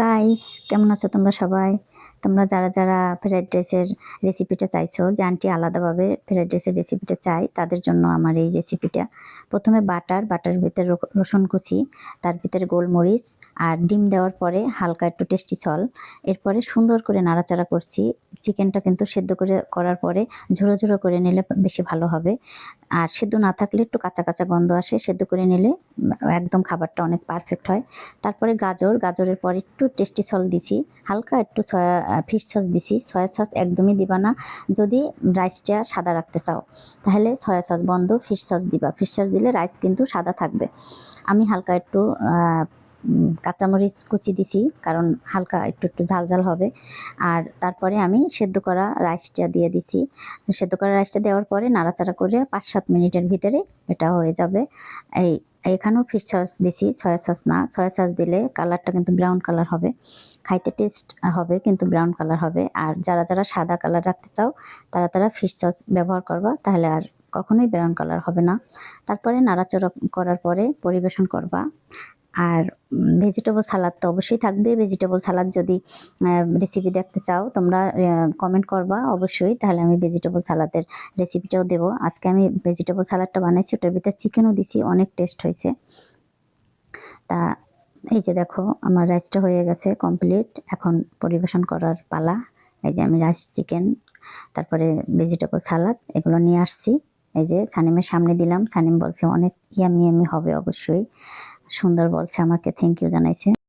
Guys কেমন আছো তোমরা সবাই? তোমরা যারা যারা ফ্রাইড রাইসের রেসিপিটা চাইছো, যে আন্টি আলাদাভাবে ফ্রাইড রাইসের রেসিপিটা চাই তাদের জন্য আমার এই রেসিপিটা প্রথমে বাটার বাটার ভিতরে রসুন কুচি, তার ভিতরে গোলমরিচ আর ডিম দেওয়ার পরে হালকা একটু টেস্টি ছল এরপরে সুন্দর করে নাড়াচাড়া করছি। চিকেনটা কিন্তু সেদ্ধ করে, করার পরে ঝুড়ো ঝুড়ো করে নিলে বেশি ভালো হবে। আর সেদ্ধ না থাকলে একটু কাঁচা কাঁচা গন্ধ আসে, সেদ্ধ করে নিলে একদম খাবারটা অনেক পারফেক্ট হয়। তারপরে গাজর, গাজরের পর একটু টেস্টি সল দিছি, হালকা একটু সয়া ফিশ সস দিছি সয়া সস একদমই দিবা না। যদি রাইসটা সাদা রাখতে চাও, তাহলে সয়া সস বন্ধ ফিশ সস দিবা। ফিশ সস দিলে রাইস কিন্তু সাদা থাকবে। আমি হালকা একটু কাঁচামরিচ কুচি দিছি, কারণ হালকা একটু একটু ঝাল ঝাল হবে। আর তারপরে আমি সেদ্ধ করা রাইসটা দিয়ে দিছি। সেদ্ধ করা রাইসটা দেওয়ার পরে নাড়াচাড়া করে পাঁচ সাত মিনিটের ভিতরে এটা হয়ে যাবে। এই, এখানেও ফিশ সস দিছি সয়া সস না। সয়া সস দিলে কালারটা কিন্তু ব্রাউন কালার হবে। খাইতে টেস্ট হবে, কিন্তু ব্রাউন কালার হবে। আর যারা যারা সাদা কালার রাখতে চাও, তারা তারা ফিশ সস ব্যবহার করবা, তাহলে আর কখনোই ব্রাউন কালার হবে না। তারপরে নাড়াচাড়া করার পরে পরিবেশন করবা। আর ভেজিটেবল সালাদ তো অবশ্যই থাকবে। ভেজিটেবল সালাদ যদি রেসিপি দেখতে চাও, তোমরা কমেন্ট করবা অবশ্যই। তাহলে আমি ভেজিটেবল সালাদের রেসিপিটাও দেবো। আজকে আমি ভেজিটেবল সালাদটা বানাইছি, ওটার ভিতরে চিকেনও দিছি, অনেক টেস্ট হয়েছে। তা, এই যে দেখো, আমার রাইসটা হয়ে গেছে কমপ্লিট এখন পরিবেশন করার পালা। এই যে আমি রাইস চিকেন তারপরে ভেজিটেবল সালাদ এগুলো নিয়ে আসছি। এই যে সানিমের সামনে দিলাম। সানিম বলছে, অনেক ইয়ামি ইয়ামি হবে অবশ্যই। সুন্দর বলছে আমাকে থ্যাংক ইউ জানাইছে।